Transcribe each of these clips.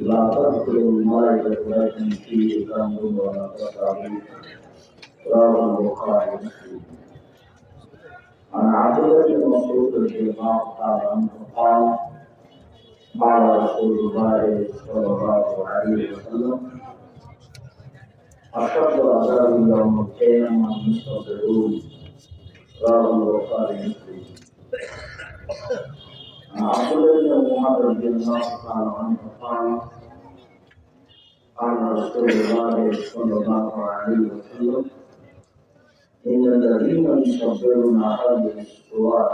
لا تدخل الملائكة لكن فيه ذنب ولا تستعبد رواه البخاري ومسلم. عن عبد بن مسعود رضي قال قال رسول الله صلى الله عليه وسلم أشد العذاب يوم القيامة المستغفرون رواه البخاري ومسلم. عبد الله بن قال رسول الله صلى الله عليه وسلم إن الذين يصبرون هذه الصور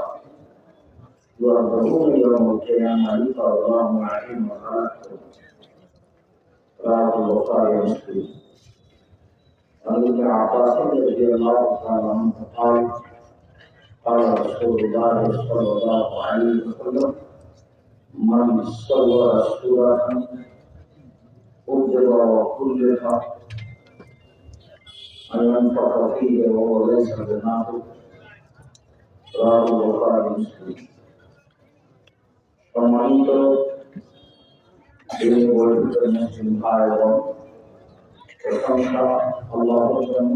يعذبون يوم القيامة يقى الله عليهم وخلقهم رواه البخاري ومسلم. عن ابن عباس رضي الله تعالى عنه قال قال رسول الله صلى الله عليه وسلم من صور سورة أجر وكلها أن ينفق فيه وهو ليس بناه رواه البخاري مسلم সম্মানিত তিনি বর্ধিত মুসলিম ভাই এবং প্রশংসা আল্লাহর জন্য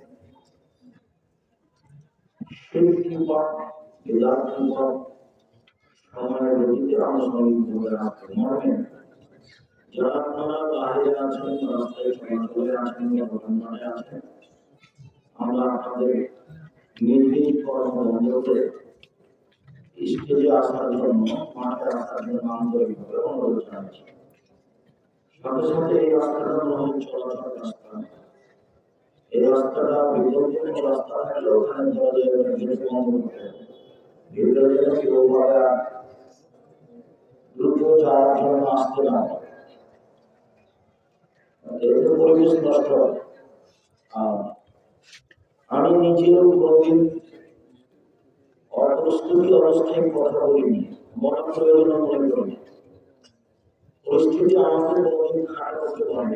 শিল্পী বা বেদার্থী বা সময়ের গতিতে আনুষ্ঠানিক ভাবে আসবে যারা আপনারা বাইরে আছেন, রাস্তায় চলাচলে আমরা আপনাদের নিজ নিজ কর্মবন্ধকে স্টেজে আসার জন্য, মাঠে আসার জন্য আন্তরিকভাবে অনুরোধ জানাচ্ছি। সাথে সাথে এই রাস্তাটা চলাচল রাস্তা এই রাস্তাটা বিপজ্জনক রাস্তা থাকলে ওখানে ধরা যায় জিনিস বন্ধ করতে আসতে না আমি নিজেও কোনোদিন অপ্রস্তুতি অবস্থায় কথা বলিনি বলা প্রয়োজন মনে করি, পরিস্থিতি আমাকে কোনোদিন খারাপ করতে পারবে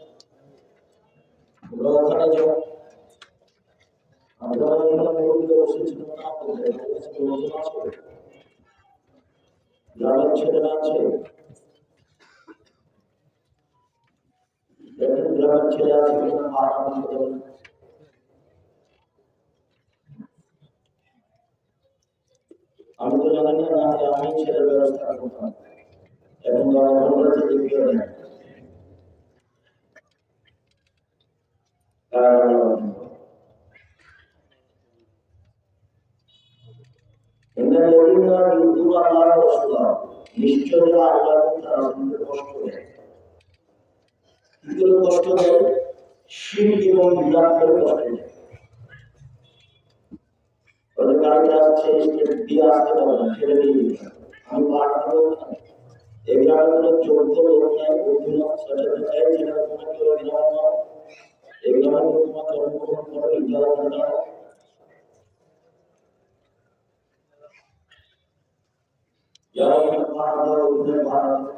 ছেলে আছে আমি তো জানি না আমি ছেলের ব্যবস্থা করতাম। দেখিয়ে দেন নিশ্চয় যারা আল্লাহ তারা আমাদের কষ্ট দেয় কি করে কষ্ট দেয় এবং বিরাট করে কষ্ট দেয় ওদের গাড়িটা আসছে স্টেট দিয়ে আসতে পারবে না, ছেড়ে দিয়ে দিতে আমি পাঠাবো এই গ্রামগুলো চোদ্দ লোক নেয় অধীন চাই সেটা তোমার কেউ গ্রাম নাও এই তোমার জন্মগ্রহণ করো নির্যাতন নাও যারা এখানে ভাড়া দেওয়া ওদের ভাড়া দেয়।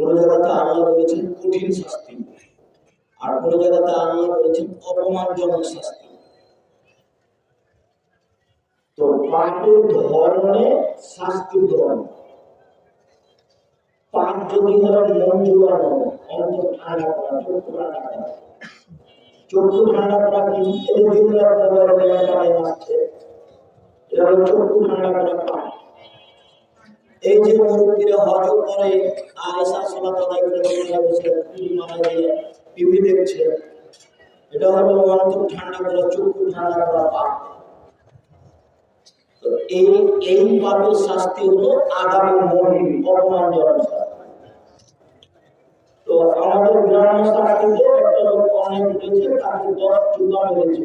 কোন জায়গাতে আল্লাহ বলেছেন কঠিন শাস্তি। আর কোন জায়গাতে আল্লাহ বলেছেন অপমানজনক শাস্তি। তো পাপের ধরনে শাস্তির ধরন পাপ যদি হয় মন জোড়ানো অন্তর ঠান্ডা করা, চক্ষু ঠান্ডা চক্ষু ঠান্ডা করা আসছে চক্ষু ঠান্ডা করা এই যে মুরব্বীরা হজ করে আর এসা দেখছে। এটা হলো অন্তর ঠান্ডা করা চক্ষু ঠান্ডা করা পাপ এই এই পাপের শাস্তি হলো আগামী মহিম অপমানজনক তো আমাদের গ্রাম শাস্তিতে একটা অনেক উঠেছে তাকে দশ চুকা মেরেছে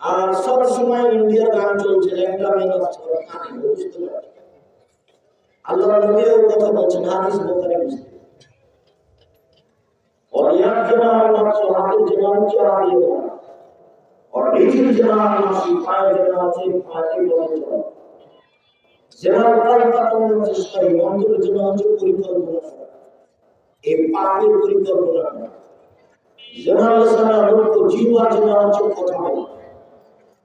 আর সব সময় ইন্ডিয়ার গান চলছে একটা মেন কানে বুঝতে পারছি আল্লাহ নবী ওই কথা বলছেন হাদিস বোখারি মুসলিম और यह जना अल्लाह सुहाते जना के आगे बढ़ा और नीचे जना अल्लाह सिपाही जना से फाटी बोले चला जना उतार का तुम চেষ্টা মন্দির जना হচ্ছে পরিকল্পনা করা এই পাপের পরিকল্পনা করা जना সারা লোক জীবা जना হচ্ছে কথা বলা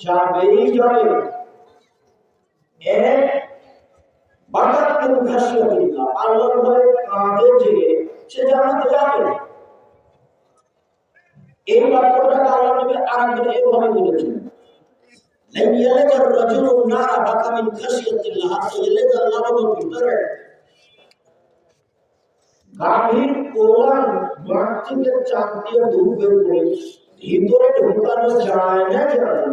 যাবেই যাবে এক বাটার কেউ খাসিয়া দিল্লা আল্লাহর ভয়ে কাঁদে যে সে জান্নাতে যাবে এই বাক্যটা আল্লাহ নবী আরেকজন এভাবে বলেছেন لن يلد الرجل النار بكى من خشية الله حتى يلد اللبن في البر গাভীর কোরআন মাঠ থেকে চাপ দিয়ে দুধ বের করে ভিতরে ঢোকানো যায় না জানেন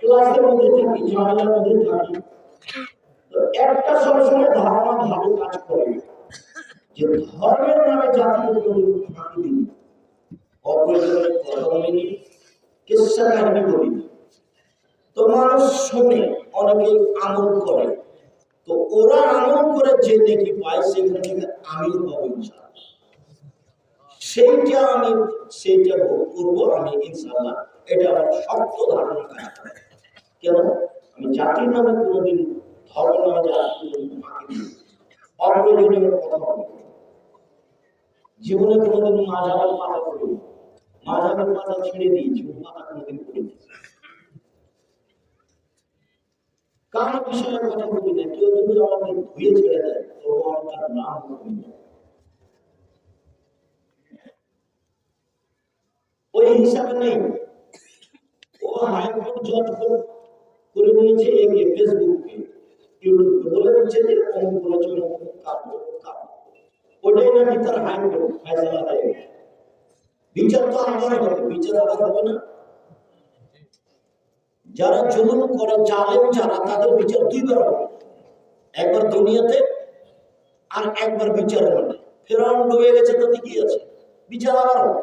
ক্লাসের মধ্যে থাকি ঝামেলার মধ্যে থাকি একটা সবসময় ধারণা, ভালো কাজ করে। যে ধর্মের নামে জাতির কোনো ফাঁকি দিন অপ্রয়োজনে কথা বলিনি কেসা কাহিনী বলিনি? তো মানুষ শুনে অনেকে আমল করে। তো ওরা আমল করে যে দেখি পায়, সেখান থেকে আমিও পাবো ইনশাআল্লাহ। সেইটা আমি, সেইটা ভোগ করব আমি ইনশাআল্লাহ। এটা আমার শক্ত ধারণা কাজ করে। কেন? আমি জাতির নামে কোনোদিন ধর্ম নামে দিই অপ্রয়োজনীয় কথা বলি। জীবনে কোনোদিন মাঝাবের পাতা করিনি মাঝাবের পাতা ছেড়ে দিয়েছি ওই পাতা কোনোদিন করিনি। কার বিষয়ে কথা বলি না? কেউ যদি আমাকে ধুয়ে ছেড়ে দেয় তো আমি তার নাম করি না। ওই হিসাবে নেই। ও হাইকোর্ট জজ করে নিয়েছে একে ফেসবুককে বলে দিচ্ছে যে ওটাই নাকি তার দেয়। বিচার তো আমার হবে বিচার আবার হবে না। যারা জুলুম করে, জালেম যারা, তাদের বিচার দুইবার হবে। একবার দুনিয়াতে আর একবার বিচার হবে ফেরাউন ডুবে গেছে, তাতে কি আছে? বিচার আবার হবে।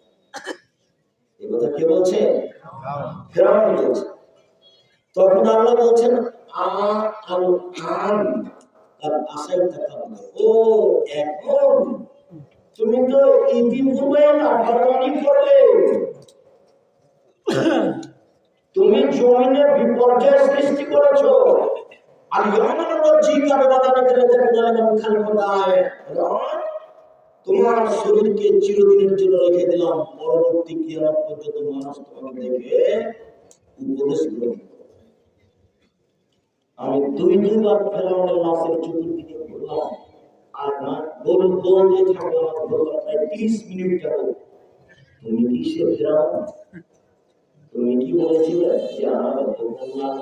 কথা কে বলছে? তখন আল্লাহ বলছেন তুমি তো ইতিপূর্বে নাফরমানি করলে। তুমি জমিনে বিপর্যয় সৃষ্টি করেছ। আর ইয়ামানের রজ্জিকা বেবাদানা করে দেখে জানেন খান খোদায় তোমার শরীরকে চিরদিনের জন্য রেখে দিলাম। পরবর্তী কিয়ামত পর্যন্ত মানুষ তোমাকে দেখে উপদেশ গ্রহণ আমি দুই দুইবার ফেরাউনের লাশের চতুর্দিকে ঘুরলাম। আর না গোল গোল দিয়ে থাকল আমার ঘোরা প্রায় তিরিশ মিনিট যাব তুমি কি সে ফেরাউন? তুমি কি বলেছিলে যে আমার আল্লাহ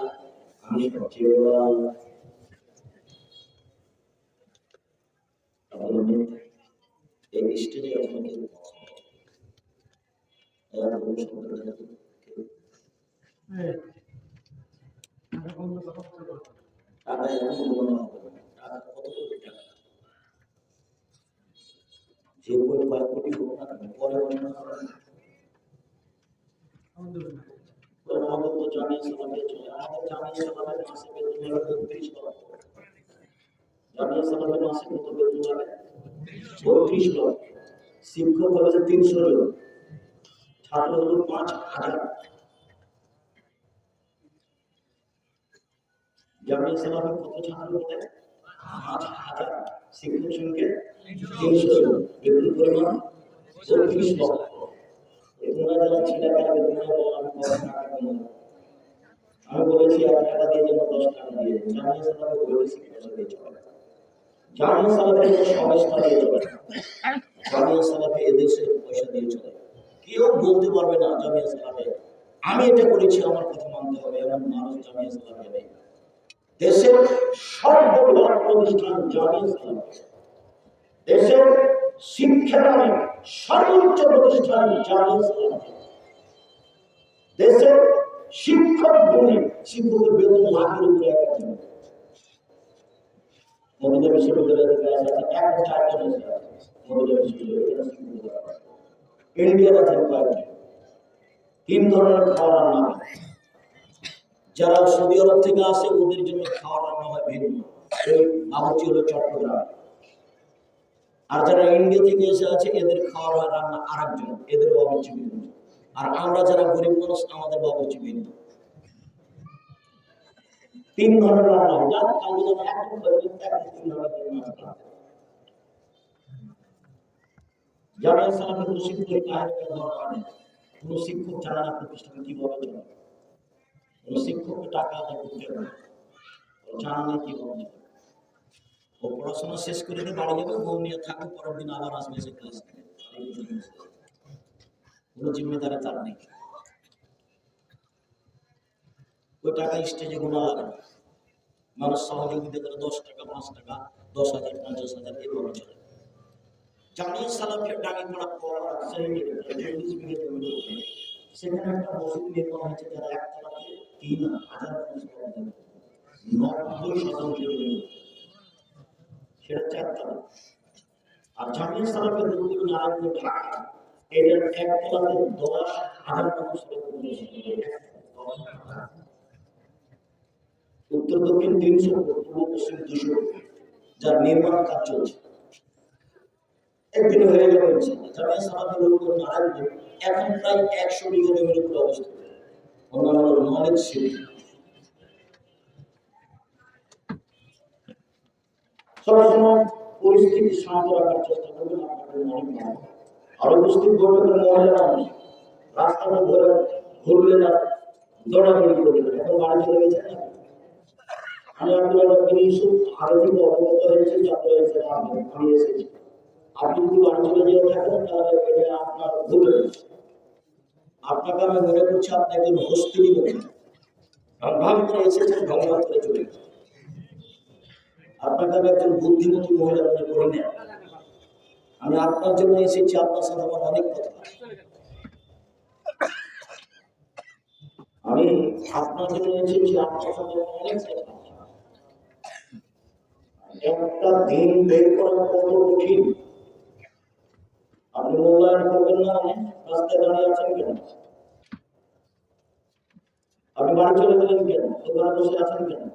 আমি সবচেয়ে বড় এই স্টেজে আপনাকে কোনো টাকা টাকা কত কোটি টাকা যে বই কয়েক কোটি হোক না পরে করেন আমাদের তো জানিয়ে সমাজে চলে আমাদের হলো বত্রিশ লক্ষ শিক্ষক হচ্ছে তিনশো জন ছাত্র হলো পাঁচ হাজার। জামিয়া সালামে কত ছাত্র হতে পাঁচ হাজার শিক্ষক সঙ্গে তিনশো জন। বেতন পরিমাণ বত্রিশ লক্ষ। যারা বেতন পাবো, আমি কত বলেছি এক টাকা দিয়ে। যেন দশ টাকা দিয়ে। জামিয়া সালামে বলেছি পয়সা দিয়ে চলে। জামিয়া সালামে কোনো সংস্থা চলে জামিয়া সালামে এদেশে পয়সা দিয়ে চলে। কেউ বলতে পারবে না জামিয়া সালামে আমি এটা করেছি আমার কথা মানতে হবে এমন মানুষ জামিয়া নেই। দেশের সর্ববৃহৎ প্রতিষ্ঠান জামিয়া দেশের শিক্ষাদানে সর্বোচ্চ প্রতিষ্ঠান জামিয়া দেশের শিক্ষক গুণে শিক্ষকের বেতন লাখের উপরে এক একজন মহিলা বিশ্ববিদ্যালয় থেকে আছে এক এসে আছে। তিন ধরনের খাওয়া রান্না যারা সৌদি আরব থেকে আসে, ওদের জন্য খাওয়া রান্না হয় ভিন্ন। হলো চট্টগ্রাম। আর যারা ইন্ডিয়া থেকে এসে আছে, এদের খাওয়া হয় রান্না আরেকজন। এদের বাবুর্চি ভিন্ন। আর আমরা যারা গরিব মানুষ, আমাদের বাবুর্চি ভিন্ন। তিন হয় যার কালকে যেন করে দিন, একদম তিন ধরনের রান্না হয়। জামিয়া সালামের কোনো শিক্ষকের কাহিনী দরকার নেই কোনো শিক্ষক জানে না প্রতিষ্ঠান কীভাবে চলে কোনো শিক্ষককে টাকা আদায় করতে। ও জানা নেই কীভাবে ও পড়াশোনা শেষ করে দিয়ে বাড়ি যাবে বউ নিয়ে থাকবে পরের দিন আবার আসবে সে ক্লাস কোনো জিম্মেদারি তার নেই। ওই টাকা স্টেজে গোনা লাগে মানুষ সহযোগিতা করে দশ টাকা, পাঁচ টাকা, দশ হাজার, পঞ্চাশ হাজার এভাবে চলে জামিয়া সালামের ডাকি পড়া সেখানে একটা মসজিদ নির্মাণ হয়েছে, যারা একতলাতে তিন হাজার নব্বই শতাংশ সেটা চারতলা আর জামিয়া সালাফের রুকুল নারায়ণ ঢাকা এটার এক তলাতে দশ হাজার মানুষ উত্তর দক্ষিণ তিনশো পূর্ব পশ্চিম দুশো, যার নির্মাণ কাজ চলছে। একদিন হয়ে যাবে। জামিয়া সালাফের রুকুল নারায়ণ এখন প্রায় একশো বিঘা জমির উপরে অবস্থিত। অন্যান্য নলেজ সবসময় পরিস্থিতি শান্ত রাখার চেষ্টা করবেন আপনাদের মনে উপস্থিত মহিলারা রাস্তাটা ধরে ঘুরলে না দৌড়াদৌড়ি করবে। এখন বাড়ি চলে গেছে আপনি যদি ভুল আপনাকে আমি মনে করছি আপনি একজন হস্তিনী মহিলা ভাগ করে এসেছেন ভাগ ভাগ করে আমি বুদ্ধিমতী মহিলা মনে করি আমি আপনার জন্য এসেছি, আপনার সাথে আমার অনেক কথা আমি আপনার জন্য এসেছি, আপনার সাথে অনেক কথা একটা দিন বের করা কত কঠিন। আপনি মূল্যায়ন করবেন না রাস্তায় দাঁড়িয়ে আছেন কেন? আপনি বাড়ি চলে গেলেন কেন? দোকানে বসে আছেন কেন?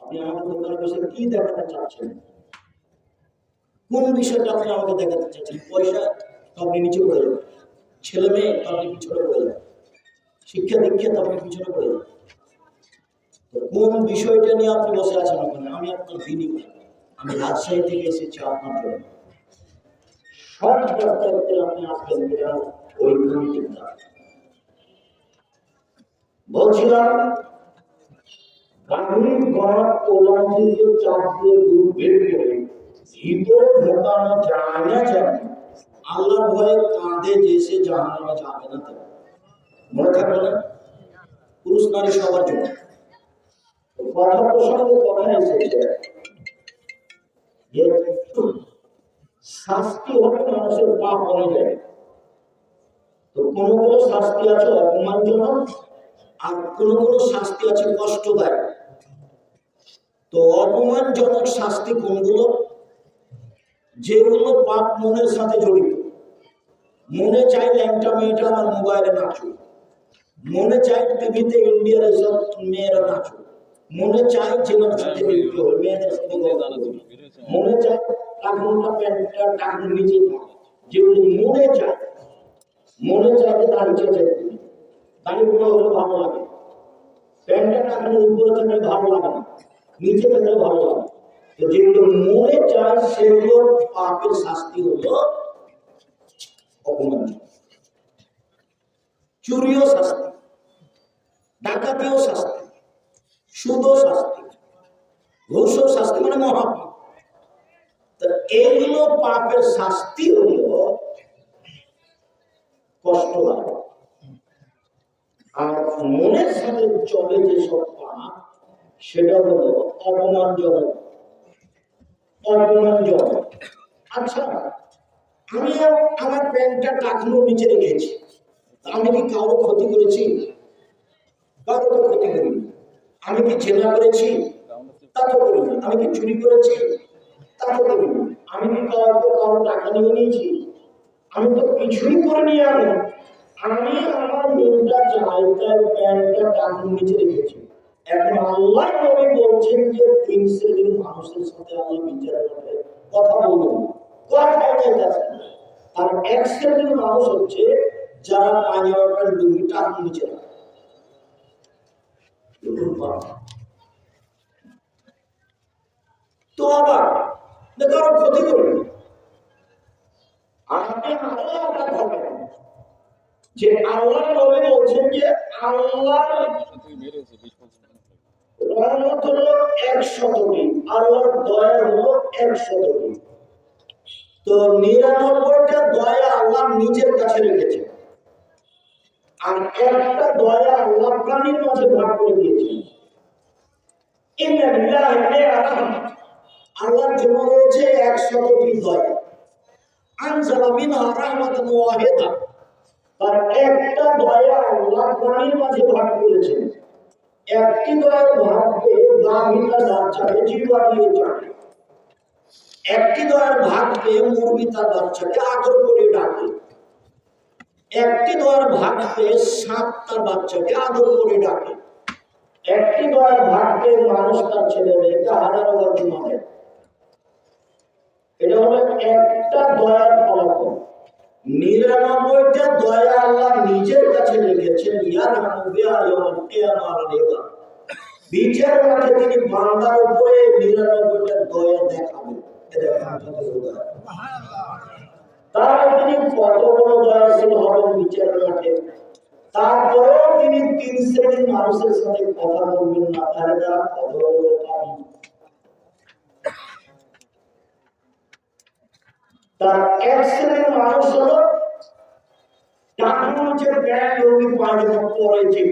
আপনি আমাকে দোকানে বসে কি দেখাতে চাচ্ছেন? কোন বিষয়টা আপনি আমাকে দেখাতে চাচ্ছেন? পয়সা তো আপনি নিচে পড়ে যাবেন। ছেলে মেয়ে তো আপনি পিছনে পড়ে যাবেন। শিক্ষা দীক্ষা তো আপনি পিছনে পড়ে যাবেন। কোন বিষয়টা নিয়ে আপনি বসে আছেন আমি আপনার আমি রাজশাহী থেকে এসেছি আপনার জন্য। সব আপনি আসবেন বলছিলাম গাভীর গড় চাপ দিয়ে বের করে ভিতরে ঢোকানো যায় না যাবে আল্লাহর ভয়ে কাঁধে যেসে জাহান্নামে যাবে না মনে থাকবে না? পুরুষ নারী সবার জন্য। শাস্তি মানুষের পাপ তো শাস্তি আছে অপমানজনক আর শাস্তি আছে তো অপমানজনক শাস্তি কোনগুলো যেগুলো পাপ মনের সাথে জড়িত মনে চাই ল্যাংটা মেয়েটা আমার মোবাইলে নাচুক মনে চাই টিভিতে ইন্ডিয়ার মেয়েরা নাচুক। মনে চাই যেগুলোর সাথে নৃত্য হয় মেয়েদের সাথে। মনে চাই টাকুনটা প্যান্টটা টাকুন নিচে যেগুলো মনে চায় মনে চায় যে দাঁড়িয়ে চাই দাঁড়িয়ে হলে উপরে থাকলে ভালো লাগে চায় হলো শাস্তি, ডাকাতিও শাস্তি। সুদও শাস্তি। ঘুষও শাস্তি মানে মহাপাপ তা এইগুলো পাপের শাস্তি হলো কষ্টদায়ক আর। মনের সাথে চলে যেসব পাপ, সেটা হলো অপমানজনক। অপমানজনক। আচ্ছা আমি আমার প্যান্টটা টাকনোর নিচে রেখেছি। আমি কি কারও ক্ষতি করেছি? কারও ক্ষতি করিনি। আমি কি জেনা করেছি? তা তো করিনি আমি কি চুরি করেছি? তা তো করিনি আমি কি কারও কারও টাকা নিয়ে নিয়েছি? আমি তো কিছুই করিনি আমি। আমি আমার মনটা জায়গায় প্যান্টটা টাকুর নিচে রেখেছি। এখন আল্লাহ নবী বলছেন যে তিন শ্রেণির মানুষের সাথে আল্লাহ বিচার করবে কথা যাইতেছে আর এক শ্রেণির মানুষ হচ্ছে যারা পাঞ্জাবের লুঙ্গি টাকুর নিচে রাখে। দেখুন তো আবার আরও ক্ষতি করবে যে আল্লাহ নবী বলছেন যে আল্লাহ রহমত হলো এক শতটি আল্লাহর দয়া হলো এক শতটি তো নিরানব্বইটা দয়া আল্লাহ নিজের কাছে রেখেছে। আর একটা দয়া আল্লাহ প্রাণীর মাঝে ভাগ করে দিয়েছেন। একটা একটি দয়ার ভাগকে চাবে একটি দয়ার মুরগি তার বাচ্চাকে আদর করে ডাকে। একটি দয়ার ভাগ পেয়ে সাপ তার বাচ্চাকে আদর করে ডাকে। একটি দয়ার ভাগ পেয়ে মানুষ তার ছেলে মেয়েকে হাজারো বার ঘুমাবে এটা হলো একটা দয়ার ফলাফল। নিরানব্বইটা দয়া আল্লাহ নিজের কাছে রেবা বিচার মাঠে তিনি বান্দার উপরে নিরানব্বইটা দয়া দেখাবেন। তাহলে তিনি কত বড় দয়াশীল হবেন বিচার মাঠে? তারপরেও তিনি তিন শ্রেণির মানুষের সাথে কথা বলবেন না, তাহলে তারা তার এক শ্রেণির মানুষ হলো টাকা হচ্ছে ব্যাংক রবি পায়জামা পরেছে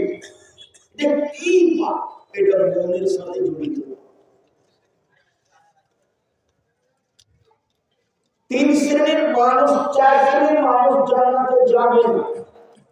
যে কি পাপ? এটা মনের সাথে জড়িত। তিন শ্রেণির মানুষ, চার শ্রেণির মানুষ জান্নাতে যাবে না।